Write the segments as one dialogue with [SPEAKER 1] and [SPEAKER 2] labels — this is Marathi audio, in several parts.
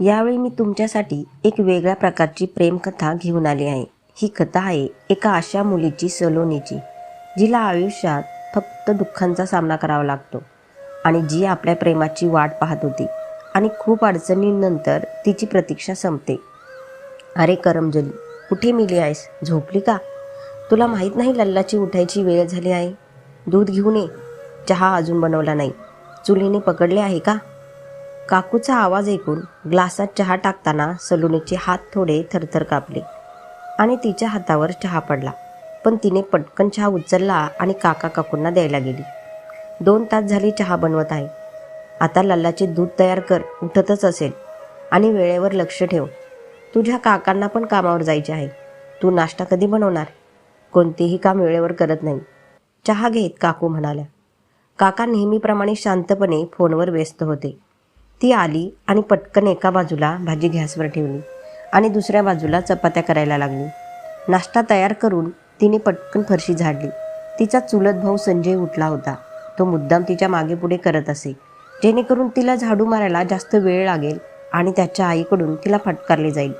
[SPEAKER 1] यावेळी मी तुमच्यासाठी एक वेगळ्या प्रकारची प्रेमकथा घेऊन आली आहे. ही कथा आहे एका अशा मुलीची सलोनीची जिला आयुष्यात फक्त दुःखांचा सामना करावा लागतो आणि जी आपल्या प्रेमाची वाट पाहत होती आणि खूप अडचणींनंतर तिची प्रतीक्षा संपते. अरे करमजली कुठे मिली आहेस? झोपली का? तुला माहीत नाही लल्लाची उठायची वेळ झाली आहे? दूध घेऊन ये. चहा अजून बनवला नाही. चुलीने पकडले आहे का? काकूचा आवाज ऐकून ग्लासात चहा टाकताना सलोनीचे हात थोडे थरथर कापले आणि तिच्या हातावर चहा पडला. पण तिने पटकन चहा उचलला आणि काका काकूंना द्यायला गेली. दोन तास झाली चहा बनवत आहे. आता लल्लाचे दूध तयार कर उठतच असेल. आणि वेळेवर लक्ष ठेव. तुझ्या काकांना पण कामावर जायचे आहे. तू नाश्ता कधी बनवणार? कोणतेही काम वेळेवर करत नाही. चहा घेत काकू म्हणाल्या. काका नेहमीप्रमाणे शांतपणे फोनवर व्यस्त होते. ती आली आणि पटकन एका बाजूला भाजी गॅसवर ठेवली आणि दुसऱ्या बाजूला चपात्या करायला लागली. नाश्ता तयार करून तिने पटकन फरशी झाडली. तिचा चुलत भाऊ संजय उठला होता. तो मुद्दाम तिच्यामागे पुढे करत असे. जेणेकरून तिला झाडू मारायला जास्त वेळ लागेल आणि त्याच्या आईकडून तिला फटकारले जाईल.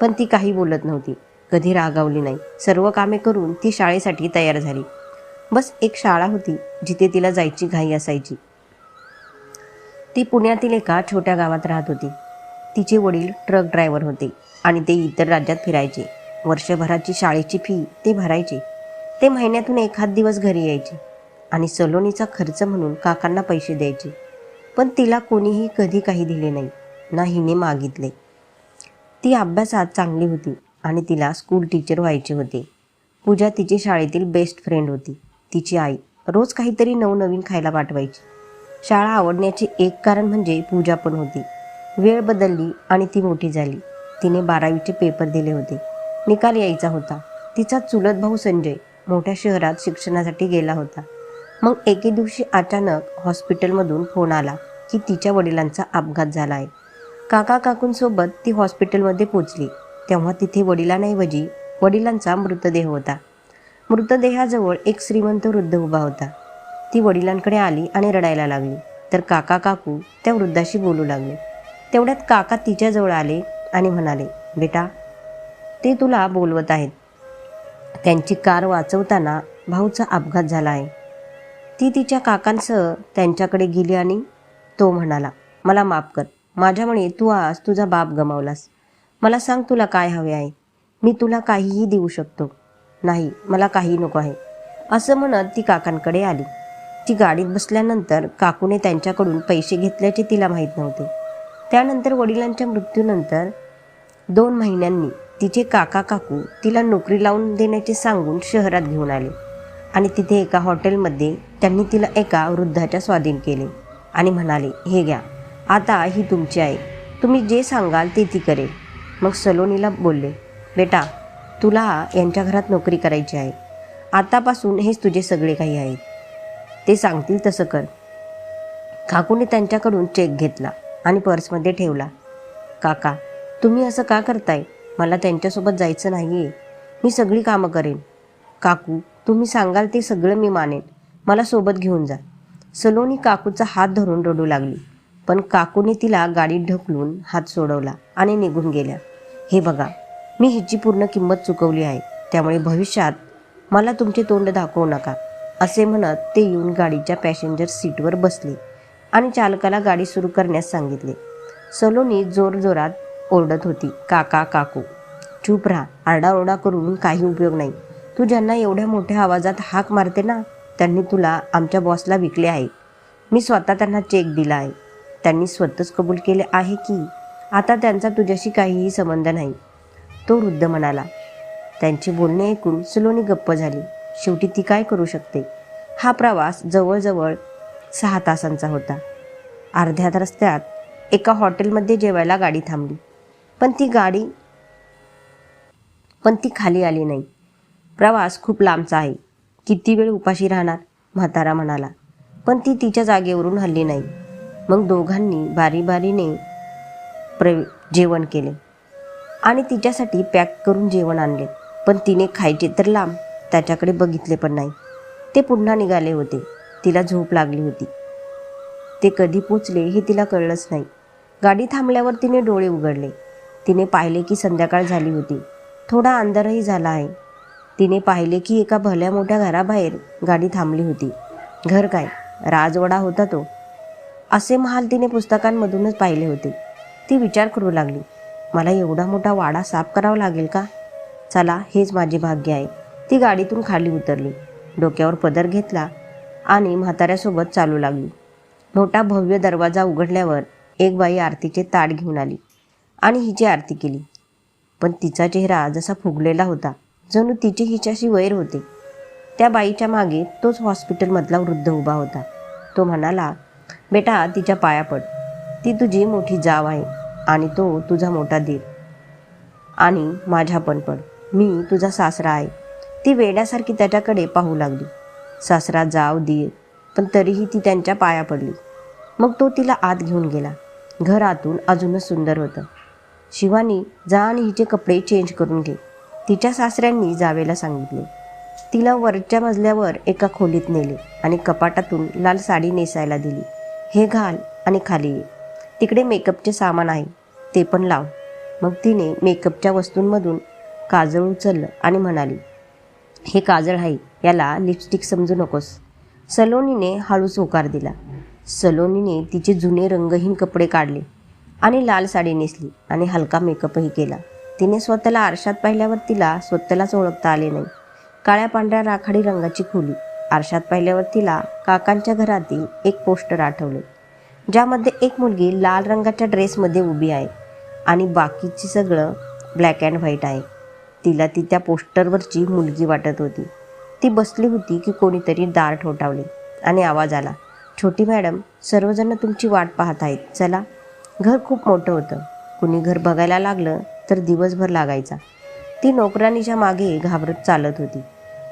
[SPEAKER 1] पण ती काही बोलत नव्हती. कधी रागावली नाही. सर्व कामे करून ती शाळेसाठी तयार झाली. बस एक शाळा होती जिथे तिला जायची घाई असायची. ती पुण्यातील एका छोट्या गावात राहत होती. तिचे वडील ट्रक ड्रायव्हर होते आणि ते इतर राज्यात फिरायचे. वर्षभराची शाळेची फी ते भरायचे. ते महिन्यातून एखाद दिवस घरी यायचे आणि सलोनीचा खर्च म्हणून काकांना पैसे द्यायचे. पण तिला कोणीही कधी काही दिले नाही ना हिने मागितले. ती अभ्यासात चांगली होती आणि तिला स्कूल टीचर व्हायचे होते. पूजा तिची शाळेतील बेस्ट फ्रेंड होती. तिची आई रोज काहीतरी नवनवीन खायला पाठवायची. शाळा आवडण्याचे एक कारण म्हणजे पूजा पण होती. वेळ बदलली आणि ती मोठी झाली. तिने बारावीचे पेपर दिले होते. निकाल यायचा होता. तिचा चुलत भाऊ संजय मोठ्या शहरात शिक्षणासाठी गेला होता. मग एके दिवशी अचानक हॉस्पिटलमधून फोन आला की तिच्या वडिलांचा अपघात झाला आहे काका काकूंसोबत ती हॉस्पिटलमध्ये पोचली. तेव्हा तिथे वडिलांऐवजी वडिलांचा मृतदेह होता. मृतदेहाजवळ एक श्रीमंत वृद्ध उभा होता. ती वडिलांकडे आली आणि रडायला लागली. तर काका काकू त्या वृद्धाशी बोलू लागले. तेवढ्यात काका तिच्याजवळ आले आणि म्हणाले बेटा ते तुला बोलवत आहेत. त्यांची कार वाचवताना भाऊचा अपघात झाला आहे. ती तिच्या काकांसह त्यांच्याकडे गेली आणि तो म्हणाला मला माफ कर. माझ्यामुळे तू आज तुझा बाप गमावलास. मला सांग तुला काय हवे आहे. मी तुला काहीही देऊ शकतो. नाही मला काही नको आहे. असं म्हणत ती काकांकडे आली. ती गाडीत बसल्यानंतर काकूने त्यांच्याकडून पैसे घेतल्याचे तिला माहीत नव्हते. त्यानंतर वडिलांच्या मृत्यूनंतर दोन महिन्यांनी तिचे काका काकू तिला नोकरी लावून देण्याचे सांगून शहरात घेऊन आले आणि तिथे एका हॉटेलमध्ये त्यांनी तिला एका वृद्धाच्या स्वाधीन केले आणि म्हणाले हे घ्या आता ही तुमची आहे तुम्ही जे सांगाल ते ती करेल. मग सलोनीला बोलले बेटा तुला यांच्या घरात नोकरी करायची आहे. आतापासून हेच तुझे सगळे काही आहेत. ते सांगतील तसं कर. काकूने त्यांच्याकडून चेक घेतला आणि पर्समध्ये ठेवला. काका तुम्ही असं का करताय? मला त्यांच्यासोबत जायचं नाही आहे मी सगळी कामं करेन. काकू तुम्ही सांगाल ते सगळं मी मानेन. मला सोबत घेऊन जा. सलोनी काकूचा हात धरून रडू लागली पण काकूने तिला गाडीत ढकलून हात सोडवला आणि निघून गेल्या. हे बघा मी हिची पूर्ण किंमत चुकवली आहे. त्यामुळे भविष्यात मला तुमचे तोंड दाखवू नका. असे म्हणत ते येऊन गाडीच्या पॅसेंजर सीटवर बसले आणि चालकाला गाडी सुरू करण्यास सांगितले. सलोनी जोरजोरात ओरडत होती काका काकू चूप राहा. आरडाओरडा करून काही उपयोग नाही. तू ज्यांना एवढ्या मोठ्या आवाजात हाक मारते ना त्यांनी तुला आमच्या बॉसला विकले आहे. मी स्वतः त्यांना चेक दिला आहे. त्यांनी स्वतःच कबूल केले आहे की आता त्यांचा तुझ्याशी काहीही संबंध नाही. तो वृद्ध म्हणाला. त्यांचे बोलणे ऐकून सलोनी गप्प झाली. शेवटी ती काय करू शकते? हा प्रवास जवळजवळ सहा तासांचा होता. अर्ध्या रस्त्यात एका हॉटेलमध्ये जेवायला गाडी थांबली. पण ती गाडी पण ती खाली आली नाही. प्रवास खूप लांबचा आहे. किती वेळ उपाशी राहणार? म्हातारा म्हणाला. पण ती तिच्या जागेवरून हल्ली नाही. मग दोघांनी बारी बारीने प्र जेवण केले. आणि तिच्यासाठी पॅक करून जेवण आणले. पण तिने खायचे तर लांब त्याच्याकडे बघितले पण नाही. ते पुन्हा निघाले होते. तिला झोप लागली होती. ते कधी पोचले हे तिला कळलंच नाही. गाडी थांबल्यावर तिने डोळे उघडले. तिने पाहिले की संध्याकाळ झाली होती. थोडा अंधारही झाला आहे. तिने पाहिले की एका भल्या मोठ्या घराबाहेर गाडी थांबली होती. घर काय? राजवाडा होता तो. असे महाल तिने पुस्तकांमधूनच पाहिले होते. ती विचार करू लागली. मला एवढा मोठा वाडा साफ करावा लागेल का? चला हेच माझे भाग्य आहे. ती गाडीतून खाली उतरली. डोक्यावर पदर घेतला आणि म्हाताऱ्यासोबत चालू लागली. मोठा भव्य दरवाजा उघडल्यावर एक बाई आरतीचे ताट घेऊन आली आणि हिची आरती केली. पण तिचा चेहरा जसा फुगलेला होता जणू तिचे हिच्याशी वैर होते. त्या बाईच्या मागे तोच हॉस्पिटलमधला वृद्ध उभा होता. तो म्हणाला बेटा तिच्या पाया पड. ती तुझी मोठी जाव आहे आणि तो तुझा मोठा दीर. आणि माझ्या पण पड. मी तुझा सासरा आहे. ती वेड्यासारखी त्याच्याकडे पाहू लागली. सासरा जाव दीर पण तरीही ती त्यांच्या पाया पडली. मग तो तिला आत घेऊन गेला. घर आतून अजूनच सुंदर होतं. शिवानी जा आणि हिचे कपडे चेंज करून घे. तिच्या सासऱ्यांनी जावेला सांगितले. तिला वरच्या मजल्यावर एका खोलीत नेले आणि कपाटातून लाल साडी नेसायला दिली. हे घाल आणि खाली ये. तिकडे मेकअपचे सामान आहे. ते पण लाव. मग तिने मेकअपच्या वस्तूंमधून काजळ उचललं आणि म्हणाली हे काजळ आहे याला लिपस्टिक समजू नकोस. सलोनीने हळूच होकार दिला. सलोनीने तिचे जुने रंगहीन कपडे काढले आणि लाल साडी नेसली आणि हलका मेकअपही केला. तिने स्वतःला आरशात पाहिल्यावर तिला स्वतःलाच ओळखता आले नाही. काळ्या पांढऱ्या राखाडी रंगाची खोली. आरशात पाहिल्यावर तिला काकांच्या घरातील एक पोस्टर आठवले ज्यामध्ये एक मुलगी लाल रंगाच्या ड्रेसमध्ये उभी आहे आणि बाकीची सगळं ब्लॅक अँड व्हाईट आहे. तिला ती त्या पोस्टरवरची मुलगी वाटत होती. ती बसली होती की कोणीतरी दार ठोठावले आणि आवाज आला छोटी मॅडम सर्वजण तुमची वाट पाहत आहेत चला. घर खूप मोठं होतं. कुणी घर बघायला लागलं तर दिवसभर लागायचा. ती नोकरानीच्या मागे घाबरत चालत होती.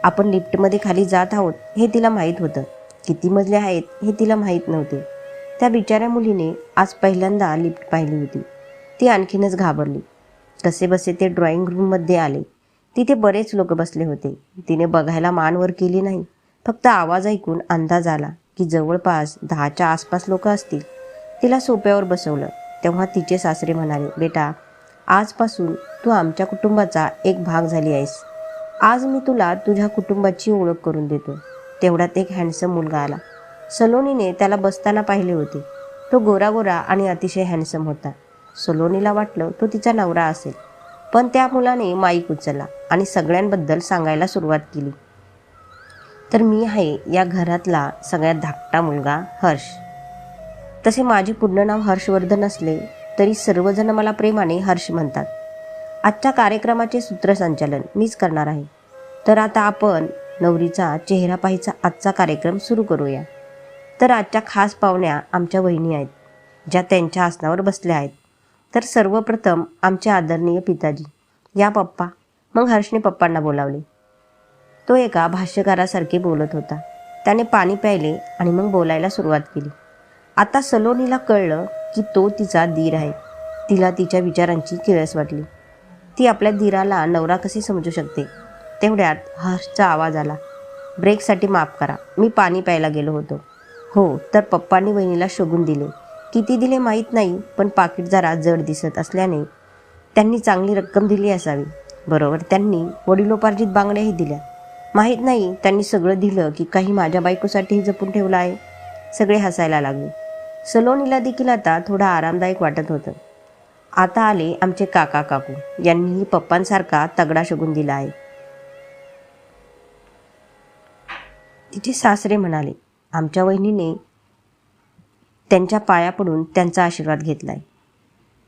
[SPEAKER 1] आपण लिफ्टमध्ये खाली जात आहोत हे तिला माहीत होतं. किती मजले आहेत हे तिला माहीत नव्हते. त्या बिचाऱ्या मुलीने आज पहिल्यांदा लिफ्ट पाहिली होती. ती आणखीनच घाबरली. कसे बसे ते ड्रॉइंग रूममध्ये आले. तिथे बरेच लोक बसले होते. तिने बघायला मानवर केली नाही. फक्त आवाज ऐकून अंदाज आला की जवळपास दहाच्या आसपास लोक असतील. तिला सोप्यावर बसवलं. तेव्हा तिचे सासरे म्हणाले बेटा आजपासून तू आमच्या कुटुंबाचा एक भाग झाली आहेस. आज मी तुला तुझ्या कुटुंबाची ओळख करून देतो. तेवढ्यात एक हँडसम मुलगा आला. सलोनीने त्याला बसताना पाहिले होते. तो गोरा गोरा आणि अतिशय हँडसम होता. सलोनीला वाटलं तो तिचा नवरा असेल. पण त्या मुलाने माईक उचलला आणि सगळ्यांबद्दल सांगायला सुरुवात केली. तर मी आहे या घरातला सगळ्यात धाकटा मुलगा हर्ष. तसे माझे पूर्ण नाव हर्षवर्धन असले तरी सर्वजण मला प्रेमाने हर्ष म्हणतात. आजच्या कार्यक्रमाचे सूत्रसंचालन मीच करणार आहे. तर आता आपण नवरीचा चेहरा पाहायचा आजचा कार्यक्रम सुरू करूया. तर आजच्या खास पाहुण्या आमच्या वहिनी आहेत ज्या त्यांच्या आसनावर बसल्या आहेत. तर सर्वप्रथम आमचे आदरणीय पिताजी या पप्पा. मग हर्षने पप्पांना बोलावले. तो एका भाष्यकारासारखे बोलत होता. त्याने पाणी प्यायले आणि मग बोलायला सुरुवात केली. आता सलोनीला कळलं की तो तिचा धीर आहे. तिला तिच्या विचारांची किळस वाटली. ती आपल्या धीराला नवरा कसे समजू शकते? तेवढ्यात हर्षचा आवाज आला. ब्रेकसाठी माफ करा. मी पाणी प्यायला गेलो होतो. हो तर पप्पांनी वहिनीला शोधून दिले. किती दिले माहीत नाही पण पाकिट जरा जड दिसत असल्याने त्यांनी चांगली रक्कम दिली असावी. बरोबर त्यांनी वडिलोपार्जित बांगड्याही दिल्या. माहीत नाही त्यांनी सगळं दिलं की काही माझ्या बायकोसाठीही जपून ठेवलं आहे. सगळे हसायला लागले. सलोनीला देखील आता थोडं आरामदायक वाटत होतं. आता आले आमचे काका काकू. यांनीही पप्पांसारखा तगडा शगून दिला आहे. तिचे सासरे म्हणाले आमच्या वहिनीने त्यांच्या पाया पडून त्यांचा आशीर्वाद घेतलाय.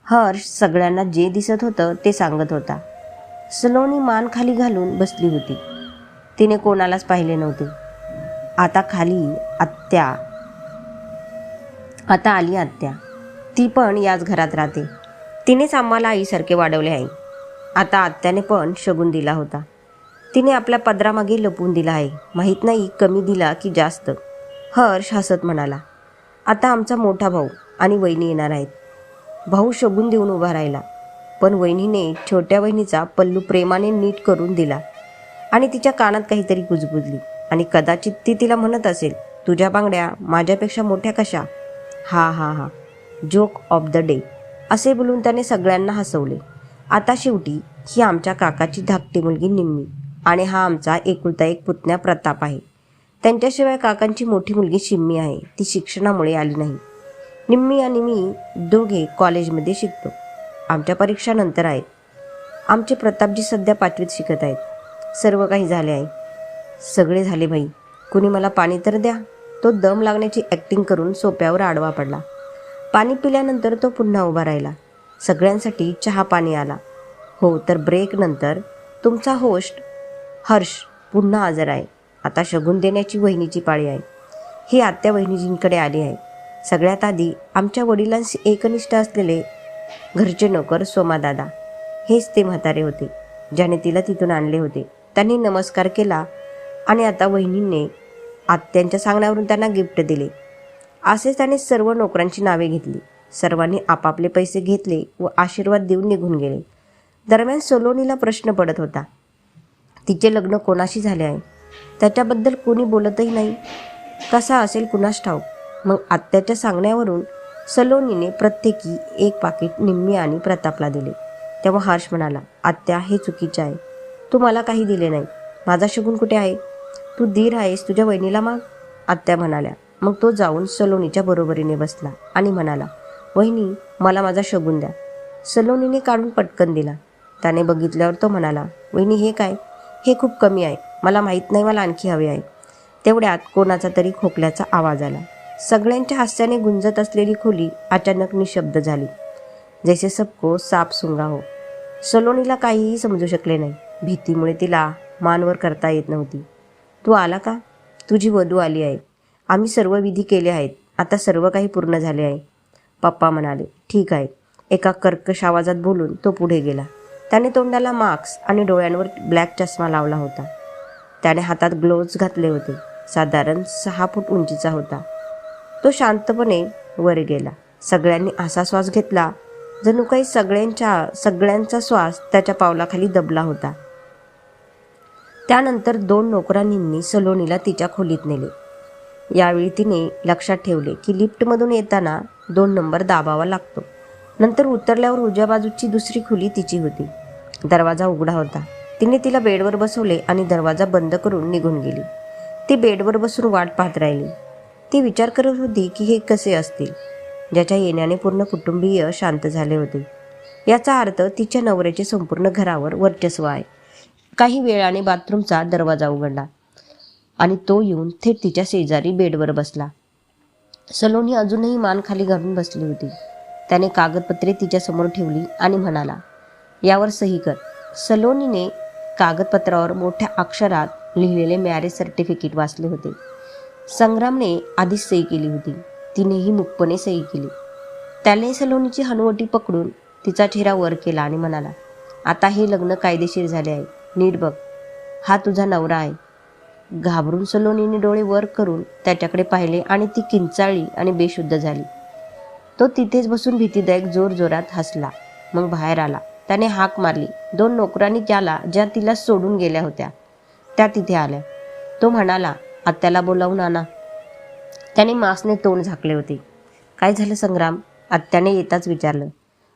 [SPEAKER 1] हर्ष सगळ्यांना जे दिसत होतं ते सांगत होता. सलोनी मान खाली घालून बसली होती. तिने कोणालाच पाहिले नव्हते. आता खाली आत्या. आता आली आत्या. ती पण याच घरात राहते. तिनेच आम्हाला आईसारखे वाढवले आहे. आता आत्याने पण शगून दिला होता. तिने आपल्या पदरामागे लपवून दिला आहे. माहीत नाही कमी दिला की जास्त. हर्ष हसत म्हणाला. आता आमचा मोठा भाऊ आणि वहिनी येणार आहेत. भाऊ शगून देऊन उभा राहिला. पण वहिनीने छोट्या वहिनीचा पल्लू प्रेमाने नीट करून दिला. आणि तिच्या कानात काहीतरी गुजबुजली आणि कदाचित ती तिला म्हणत असेल तुझ्या बांगड्या माझ्यापेक्षा मोठ्या कशा? हा हा हा. Joke of the day. असे बोलून त्याने सगळ्यांना हसवले. आता शेवटी ही आमच्या काकाची धाकटी मुलगी निम्मी. आणि हा आमचा एकुलता एक पुतण्या प्रताप आहे. त्यांच्याशिवाय काकांची मोठी मुलगी शिम्मी आहे. ती शिक्षणामुळे आली नाही. निम्मी आणि मी दोघे कॉलेजमध्ये शिकतो. आमच्या परीक्षा नंतर आहेत. आमचे प्रतापजी सध्या पाचवीत शिकत आहेत. सर्व काही झाले आहे. सगळे झाले बाई कुणी मला पाणी तर द्या? तो दम लागण्याची ॲक्टिंग करून सोप्यावर आडवा पडला. पाणी पिल्यानंतर तो पुन्हा उभा राहिला. सगळ्यांसाठी चहा पाणी आला. हो तर ब्रेकनंतर तुमचा होस्ट हर्ष पुन्हा हजर आहे. आता शगुन देण्याची वहिनीची पाळी आहे. ही आत्या वहिनीजींकडे आली आहे. सगळ्यात आधी आमच्या वडिलांशी एकनिष्ठ असलेले घरचे नोकर सोमादादा हेच ते म्हातारे होते ज्याने तिला तिथून आणले होते. त्यांनी नमस्कार केला आणि आता वहिनींनी आत्यांच्या सांगण्यावरून त्यांना गिफ्ट दिले. असेच त्याने सर्व नोकरांची नावे घेतली. सर्वांनी आपापले पैसे घेतले व आशीर्वाद देऊन निघून गेले. दरम्यान सोलोनीला प्रश्न पडत होता. तिचे लग्न कोणाशी झाले आहे? त्याच्याबद्दल कोणी बोलतही नाही. कसा असेल कुणास ठाऊक. मग आत्याच्या सांगण्यावरून सलोनीने प्रत्येकी एक पाकिट निम्मी आणि प्रतापला दिले. तेव्हा हर्ष म्हणाला आत्या हे चुकीचे आहे. तू मला काही दिले नाही. माझा शगुन कुठे आहे? तू धीर आहेस तुझ्या वहिनीला माग. आत्या म्हणाल्या मग तो जाऊन सलोनीच्या बरोबरीने बसला आणि म्हणाला वहिनी मला माझा शगुन द्या. सलोनीने काढून पटकन दिला. त्याने बघितल्यावर तो म्हणाला वहिनी हे काय? हे खूप कमी आहे. मला माहीत नाही मला आणखी हवे आहे. तेवढ्यात कोणाचा तरी खोकल्याचा आवाज आला. सगळ्यांच्या हास्याने गुंजत असलेली खोली अचानक निशब्द झाली. जैसे सबको साप सुंगा हो. सलोनीला काहीही समजू शकले नाही. भीतीमुळे तिला मानवर करता येत नव्हती. तू आला का? तुझी वधू आली आहे. आम्ही सर्व विधी केले आहेत. आता सर्व काही पूर्ण झाले आहे. पप्पा म्हणाले ठीक आहे. एका कर्कश आवाजात बोलून तो पुढे गेला. त्याने तोंडाला मास्क आणि डोळ्यांवर ब्लॅक चष्मा लावला होता. त्याने हातात ग्लोव्ज घातले होते. साधारण सहा फूट उंचीचा होता. तो शांतपणे वर गेला. सगळ्यांनी असा श्वास घेतला जणू काही सगळ्यांच्या सगळ्यांचा श्वास त्याच्या पावलाखाली दबला होता. त्यानंतर दोन नोकरांनी सलोनीला तिच्या खोलीत नेले. यावेळी तिने लक्षात ठेवले की लिफ्टमधून येताना दोन नंबर दाबावा लागतो. नंतर उतरल्यावर उजव्या बाजूची दुसरी खोली तिची होती. दरवाजा उघडा होता. तिने तिला बेडवर बसवले आणि दरवाजा बंद करून निघून गेली. ती बेडवर बसून वाट पाहत राहिली. ती विचार करत होती की हे कसे असतील? ज्याच्या येण्याने पूर्ण कुटुंबीय शांत झाले होते. याचा अर्थ तिच्या नवऱ्याचे संपूर्ण घरावर वर्चस्व आहे. काही वेळाने बाथरूमचा दरवाजा उघडला आणि तो येऊन थेट तिच्या शेजारी बेडवर बसला. सलोनी अजूनही मान खाली घालून बसली होती. त्याने कागदपत्रे तिच्यासमोर ठेवली आणि म्हणाला यावर सही कर. सलोनीने कागदपत्रावर मोठ्या अक्षरात लिहिलेले मॅरेज सर्टिफिकेट वाचले होते. संग्रामने आधीच सही केली होती. तिनेही मुकपणे सही केली. त्याने सलोनीची हनुवटी पकडून तिचा चेहरा वर केला आणि म्हणाला आता हे लग्न कायदेशीर झाले आहे. नीट बघ. हा तुझा नवरा आहे. घाबरून सलोनीने डोळे वर करून त्याच्याकडे पाहिले आणि ती किंचाळली आणि बेशुद्ध झाली. तो तिथेच बसून भीतीदायक जोरजोरात हसला. मग बाहेर आला. त्याने हाक मारली. दोन नोकरांनी त्याला ज्या तिला सोडून गेल्या होत्या त्या तिथे आल्या. तो म्हणाला आत्याला बोलावून आणा. त्याने मासने तोंड झाकले होते. काय झालं संग्राम? आत्याने येताच विचारलं.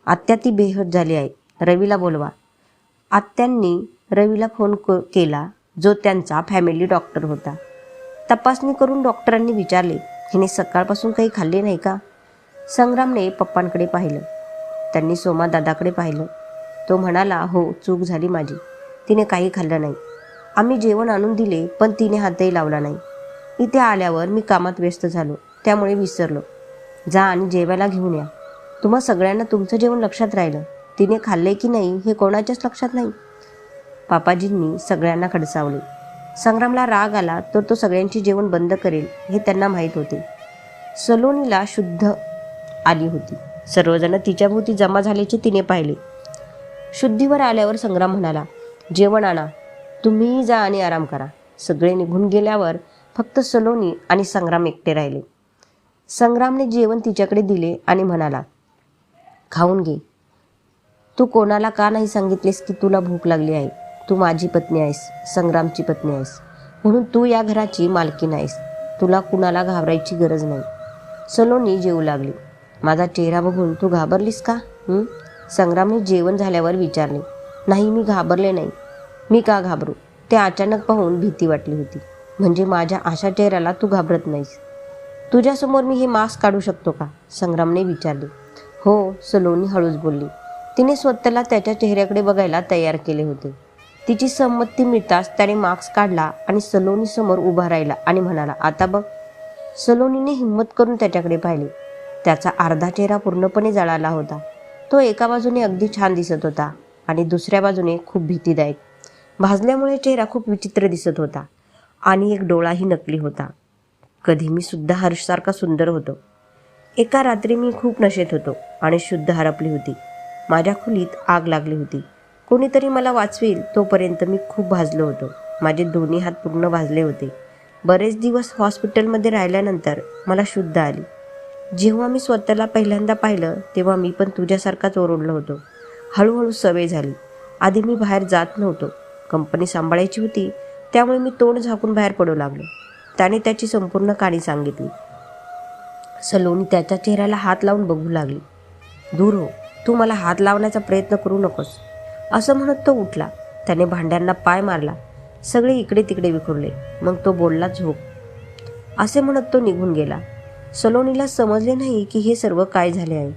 [SPEAKER 1] आत्या ती बेहद झाली आहे. रवीला बोलवा. आत्यांनी रवीला फोन क- केला जो त्यांचा फॅमिली डॉक्टर होता. तपासणी करून डॉक्टरांनी विचारले हिने सकाळपासून काही खाल्ले नाही का? संग्रामने पप्पांकडे पाहिलं. त्यांनी सोमा दादाकडे पाहिलं. तो म्हणाला हो चूक झाली माझी. तिने काही खाल्लं नाही. आम्ही जेवण आणून दिले पण तिने हातही लावला नाही. इथे आल्यावर मी कामात व्यस्त झालो. त्यामुळे विसरलो. जा आणि जेवायला घेऊन या. तुम्हा सगळ्यांना तुमचं जेवण लक्षात राहिलं. तिने खाल्ले की नाही हे कोणाच्याच लक्षात नाही. पापाजींनी सगळ्यांना खडसावले. संग्रामला राग आला तर तो सगळ्यांची जेवण बंद करेल हे त्यांना माहीत होते. सलोनीला शुद्ध आली होती. सर्वजण तिच्याभोवती जमा झाल्याचे तिने पाहिले. शुद्धीवर आल्यावर संग्राम म्हणाला जेवण आणा. तुम्हीही जा आणि आराम करा. सगळे निघून गेल्यावर फक्त सलोनी आणि संग्राम एकटे राहिले. संग्रामने जेवण तिच्याकडे दिले आणि म्हणाला खाऊन घे. तू कोणाला का नाही सांगितलेस की तुला भूक लागली आहे? तू माझी पत्नी आहेस संग्रामची पत्नी आहेस. म्हणून तू या घराची मालकी नाहीस. तुला कुणाला घाबरायची गरज नाही. सलोनी जेवू लागली. माझा चेहरा बघून तू घाबरलीस का? संग्रामने जेवण झाल्यावर विचारले नाही मी घाबरले नाही. मी का घाबरू? ते अचानक पाहून भीती वाटली होती. म्हणजे माझ्या अशा चेहऱ्याला तू घाबरत नाहीस. तुझ्यासमोर मी हे मास्क काढू शकतो का? संग्रामने विचारले. हो सलोनी हळूच बोलली. तिने स्वतःला त्याच्या चेहऱ्याकडे बघायला तयार केले होते. तिची संमती मिळताच त्याने मास्क काढला आणि सलोनी समोर उभा राहिला आणि म्हणाला आता बघ. सलोनीने हिंमत करून त्याच्याकडे पाहिले. त्याचा अर्धा चेहरा पूर्णपणे जळाला होता. तो एका बाजूने अगदी छान दिसत होता आणि दुसऱ्या बाजूने खूप भीतीदायक. भाजल्यामुळे चेहरा खूप विचित्र दिसत होता आणि एक डोळाही नकली होता. कधी मी सुद्धा हर्षसारखा सुंदर होतो. एका रात्री मी खूप नशेत होतो आणि शुद्ध हरपली होती. माझ्या खोलीत आग लागली होती. कोणीतरी मला वाचवेल तोपर्यंत मी खूप भाजलो होतो. माझे दोन्ही हात पूर्ण भाजले होते. बरेच दिवस हॉस्पिटलमध्ये राहिल्यानंतर मला शुद्ध आली. जेव्हा मी स्वतःला पहिल्यांदा पाहिलं तेव्हा मी पण तुझ्यासारखाच ओरडलो होतो. हळूहळू सवय झाली. आधी मी बाहेर जात नव्हतो. कंपनी सांभाळायची होती त्यामुळे मी तोंड झाकून बाहेर पडू लागलो. त्याने त्याची संपूर्ण कहाणी सांगितली. सलोनी त्याच्या चेहऱ्याला हात लावून बघू लागली. दूर हो तू मला हात लावण्याचा प्रयत्न करू नकोस. असं म्हणत तो उठला. त्याने भांड्यांना पाय मारला. सगळे इकडे तिकडे विखुरले. मग तो बोलला झोप. असे म्हणत तो निघून गेला. सलोनीला समजले नाही की हे सर्व काय झाले आहे.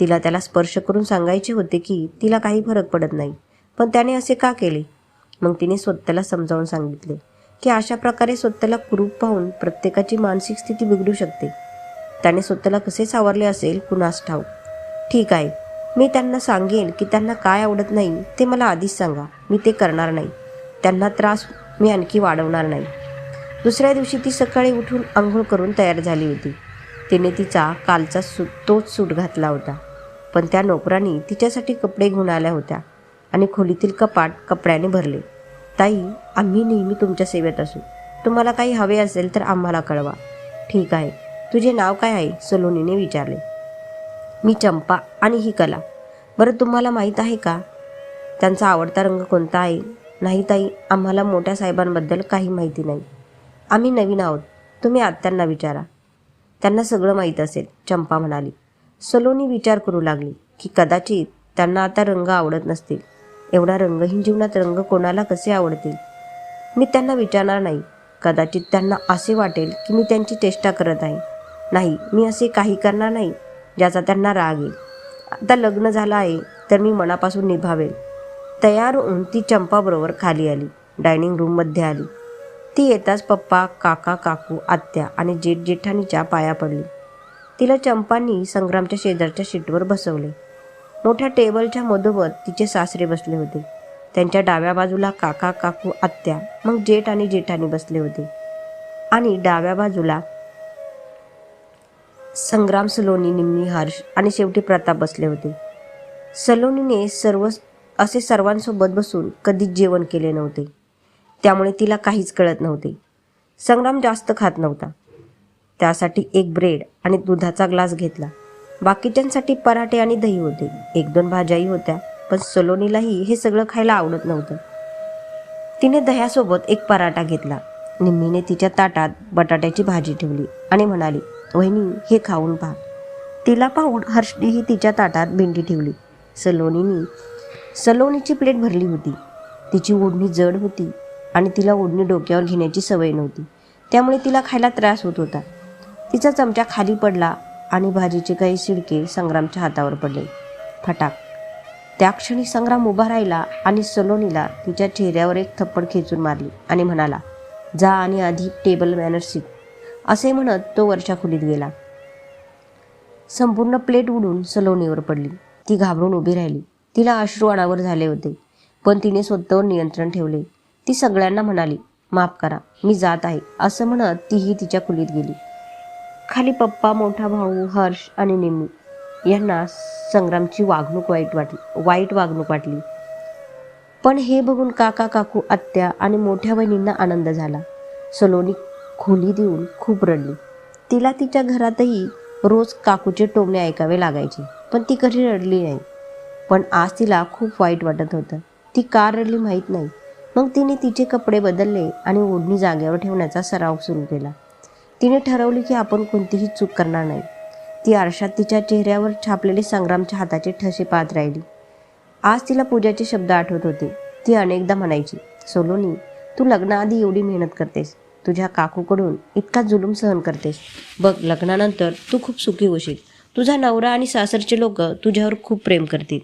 [SPEAKER 1] तिला त्याला स्पर्श करून सांगायचे होते की तिला काही फरक पडत नाही. पण त्याने असे का केले? मग तिने स्वतःला समजावून सांगितले की अशा प्रकारे स्वतःला कुरूप पाहून प्रत्येकाची मानसिक स्थिती बिघडू शकते. त्याने स्वतःला कसे सावरले असेल कुणास ठाऊक. ठीक आहे मी त्यांना सांगेन की त्यांना काय आवडत नाही ते मला आधीच सांगा. मी ते करणार नाही. त्यांना त्रास मी आणखी वाढवणार नाही. दुसऱ्या दिवशी ती सकाळी उठून आंघोळ करून तयार झाली होती. तिने तिचा कालचा सूट तोच सूट घातला होता. पण त्या नोकरांनी तिच्यासाठी कपडे घेऊन आल्या होत्या आणि खोलीतील कपाट कपड्याने भरले. ताई आम्ही नेहमी तुमच्या सेवेत असू. तुम्हाला काही हवे असेल तर आम्हाला कळवा. ठीक आहे. तुझे नाव काय आहे? सलोनीने विचारले. मी चंपा आणि ही कला. बरं तुम्हाला माहीत आहे का? त्यांचा आवडता रंग कोणता आहे? नाही ताई आम्हाला मोठ्या साहेबांबद्दल काही माहिती नाही. आम्ही नवीन आहोत. तुम्ही आत्यांना विचारा. त्यांना सगळं माहीत असेल चंपा म्हणाली. सलोनी विचार करू लागली की कदाचित त्यांना आता रंग आवडत नसतील. एवढा रंगहीन जीवनात रंग कोणाला कसे आवडतील? मी त्यांना विचारणार नाही. कदाचित त्यांना असे वाटेल की मी त्यांची चेष्टा करत आहे. नाही मी असे काही करणार नाही ज्याचा त्यांना राग येईल. आता लग्न झालं आहे तर मी मनापासून निभावेल. तयार होऊन ती चंपाबरोबर खाली आली. डायनिंग रूममध्ये आली. ती येताच पप्पा काका काकू आत्या आणि जेठ जेठानीच्या पाया पडली. तिला चंपांनी संग्रामच्या शेजारच्या शीटवर बसवले. मोठ्या टेबलच्या मधोमध तिचे सासरे बसले होते. त्यांच्या डाव्या बाजूला काका काकू आत्या मग जेठ आणि जेठानी बसले होते. आणि डाव्या बाजूला संग्राम सलोनी निम्मी हर्ष आणि शेवटी प्रताप बसले होते. सलोनीने सर्व असे सर्वांसोबत बसून कधीच जेवण केले नव्हते. त्यामुळे तिला काहीच कळत नव्हते. संग्राम जास्त खात नव्हता. त्यासाठी एक ब्रेड आणि दुधाचा ग्लास घेतला. बाकीच्यांसाठी पराठे आणि दही होते. एक दोन भाज्याही होत्या पण सलोनीलाही हे सगळं खायला आवडत नव्हतं. तिने दह्यासोबत एक पराठा घेतला. निम्मीने तिच्या ताटात बटाट्याची भाजी ठेवली आणि म्हणाली वहिनी हे खाऊन पहा. तिला पाहून हर्षनेही तिच्या ताटात भेंडी ठेवली. सलोनीनी सलोनीची प्लेट भरली होती. तिची ओढणी जड होती. आणि तिला ओढणी डोक्यावर घेण्याची सवय नव्हती. त्यामुळे तिला खायला त्रास होत होता. तिचा चमचा खाली पडला आणि भाजीचे काही शिडके संग्रामच्या हातावर पडले. फटाक. त्या क्षणी संग्राम उभा राहिला आणि सलोनीला तिच्या चेहऱ्यावर एक थप्पड खेचून मारली आणि म्हणाला जा आणि आधी टेबल मॅनर शिक. असे म्हणत तो वरच्या खोलीत गेला. संपूर्ण प्लेट उडून सलोनीवर पडली. ती घाबरून उभी राहिली. तिला अश्रू अनावर झाले होते पण तिने स्वतःवर नियंत्रण ठेवले. ती सगळ्यांना म्हणाली माफ करा मी जात आहे. असं म्हणत तीही तिच्या खोलीत गेली. खाली पप्पा मोठा भाऊ हर्ष आणि निम्मी यांना संग्रामची वागणूक वाईट वाटली वाईट वागणूक वाटली. पण हे बघून काका काकू आत्या आणि मोठ्या बहिणींना आनंद झाला. सलोनी खोली देऊन खूप रडली. तिला तिच्या घरातही रोज काकूचे टोमणे ऐकावे लागायचे पण ती कधी रडली नाही. पण आज तिला खूप वाईट वाटत होतं. ती का रडली माहीत नाही. मग तिने तिचे कपडे बदलले आणि ओढणी जागेवर ठेवण्याचा सराव सुरू केला. तिने ठरवले की आपण कोणतीही चूक करणार नाही. ती आरशात तिच्या चेहऱ्यावर छापलेले संग्रामच्या हाताचे ठसे पाहत राहिली. आज तिला पूजाचे शब्द आठवत होते. ती अनेकदा म्हणायची सोलोनी तू लग्नाआधी एवढी मेहनत करतेस. तुझ्या काकूकडून इतका जुलूम सहन करतेस. बघ लग्नानंतर तू खूप सुखी होशील. तुझा नवरा आणि सासरचे लोक तुझ्यावर खूप प्रेम करतील.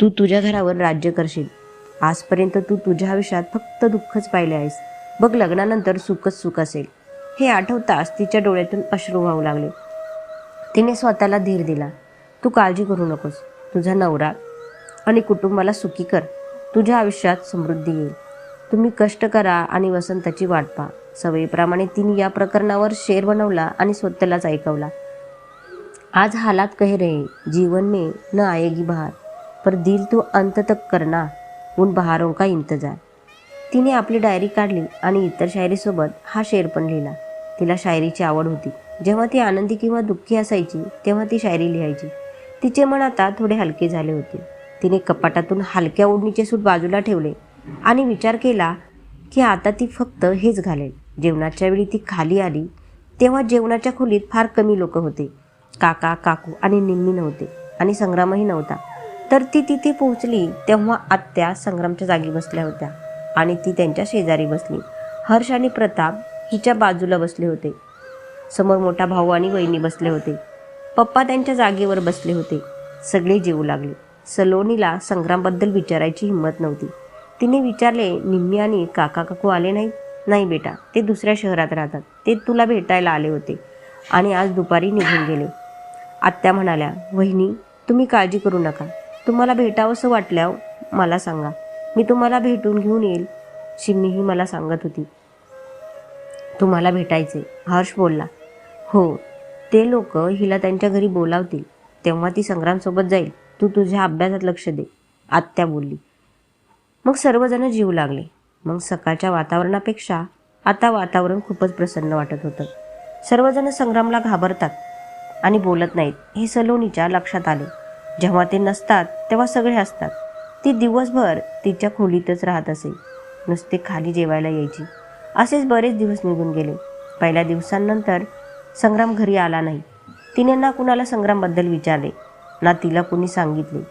[SPEAKER 1] तू तुझ्या घरावर राज्य करशील. आजपर्यंत तू तुझ्या आयुष्यात फक्त दुःखच पाहिले आहेस. बघ लग्नानंतर सुखच सुख असेल. हे आठवताच तिच्या डोळ्यातून अश्रू वाहू लागले. तिने स्वतःला धीर दिला. तू काळजी करू नकोस. तुझा नवरा आणि कुटुंबाला सुखी कर. तुझ्या आयुष्यात समृद्धी येईल. तुम्ही कष्ट करा आणि वसंताची वाट पहा. सवयीप्रमाणे तिने या प्रकरणावर शेर बनवला आणि स्वतःलाच ऐकवला. आज हालात कह रहे. जीवन में न आएगी बहार. पर दिल तू अंत तक करना. उन बहारों का इंतजार. तिने आपली डायरी काढली आणि इतर शायरीसोबत हा शेर पण लिहिला. तिला शायरीची आवड होती. जेव्हा ती आनंदी किंवा दुःखी असायची तेव्हा ती शायरी लिहायची. तिचे मन आता थोडे हलके झाले होते. तिने कपाटातून हलक्या ओढणीचे सूट बाजूला ठेवले आणि विचार केला की आता ती फक्त हेच घालेल. जेवणाच्या वेळी ती खाली आली तेव्हा जेवणाच्या खोलीत फार कमी लोक होते. काका काकू आणि निम्मी नव्हते आणि संग्रामही नव्हता. तर ती तिथे पोहोचली तेव्हा आत्या संग्रामच्या जागी बसल्या होत्या आणि ती त्यांच्या शेजारी बसली. हर्ष आणि प्रताप हिच्या बाजूला बसले होते. समोर मोठा भाऊ आणि वहिनी बसले होते. पप्पा त्यांच्या जागेवर बसले होते. सगळे जेवू लागले. सलोनीला संग्रामबद्दल विचारायची हिंमत नव्हती. तिने विचारले निम्मी आणि काका काकू आले नाही नाही बेटा ते दुसऱ्या शहरात राहतात. ते तुला भेटायला आले होते आणि आज दुपारी निघून गेले. आत्या म्हणाल्या वहिनी तुम्ही काळजी करू नका. तुम्हाला भेटावंसं वाटल्यावर मला सांगा. मी तुम्हाला भेटून घेऊन येईल शिम्मीही मला सांगत होती. तुम्हाला भेटायचे हर्ष बोलला. हो ते लोक हिला त्यांच्या घरी बोलावतील तेव्हा ती संग्रामसोबत जाईल. तू तुझ्या अभ्यासात लक्ष दे आत्या बोलली. मग सर्वजण जीव लागले. मग सकाळच्या वातावरणापेक्षा आता वातावरण खूपच प्रसन्न वाटत होतं. सर्वजण संग्रामला घाबरतात आणि बोलत नाहीत हे सलोनीच्या लक्षात आले. जेव्हा ते नसतात तेव्हा सगळे असतात ती दिवसभर तिच्या खोलीतच राहत असे. नुसते खाली जेवायला यायची. असेच बरेच दिवस निघून गेले. पहिल्या दिवसांनंतर संग्राम घरी आला नाही. तिने ना कुणाला संग्रामबद्दल विचारले ना तिला कुणी सांगितले.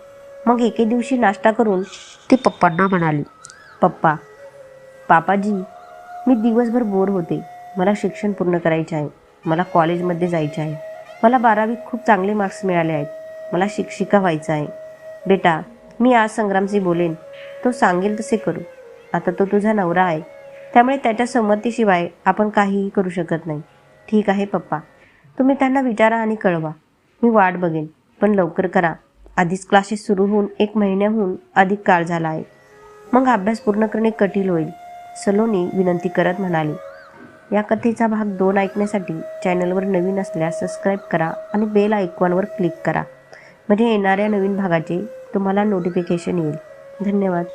[SPEAKER 1] मग एके दिवशी नाश्ता करून ती पप्पांना म्हणाली पप्पा पापाजी मी दिवसभर बोर होते. मला शिक्षण पूर्ण करायचे आहे. मला कॉलेजमध्ये जायचे आहे. मला बारावीत खूप चांगले मार्क्स मिळाले आहेत. मला शिक्षिका व्हायचं आहे. बेटा मी आज संग्रामशी बोलेन. तो सांगेल तसे करू. आता तो तुझा नवरा आहे. त्यामुळे त्याच्या संमतीशिवाय आपण काहीही करू शकत नाही. ठीक आहे पप्पा. तुम्ही त्यांना विचारा आणि कळवा. मी वाट बघेन. पण लवकर करा. आधीच क्लासेस सुरू होऊन एक महिन्याहून अधिक काळ झाला आहे. मग अभ्यास पूर्ण करणे कठीण होईल. सलोनी विनंती करत म्हणाली या कथेचा भाग दोन ऐकण्यासाठी चॅनलवर नवीन असल्यास सबस्क्राईब करा आणि बेल आयकॉनवर क्लिक करा. म्हणजे येणाऱ्या नवीन भागाचे तुम्हाला नोटिफिकेशन येईल. धन्यवाद.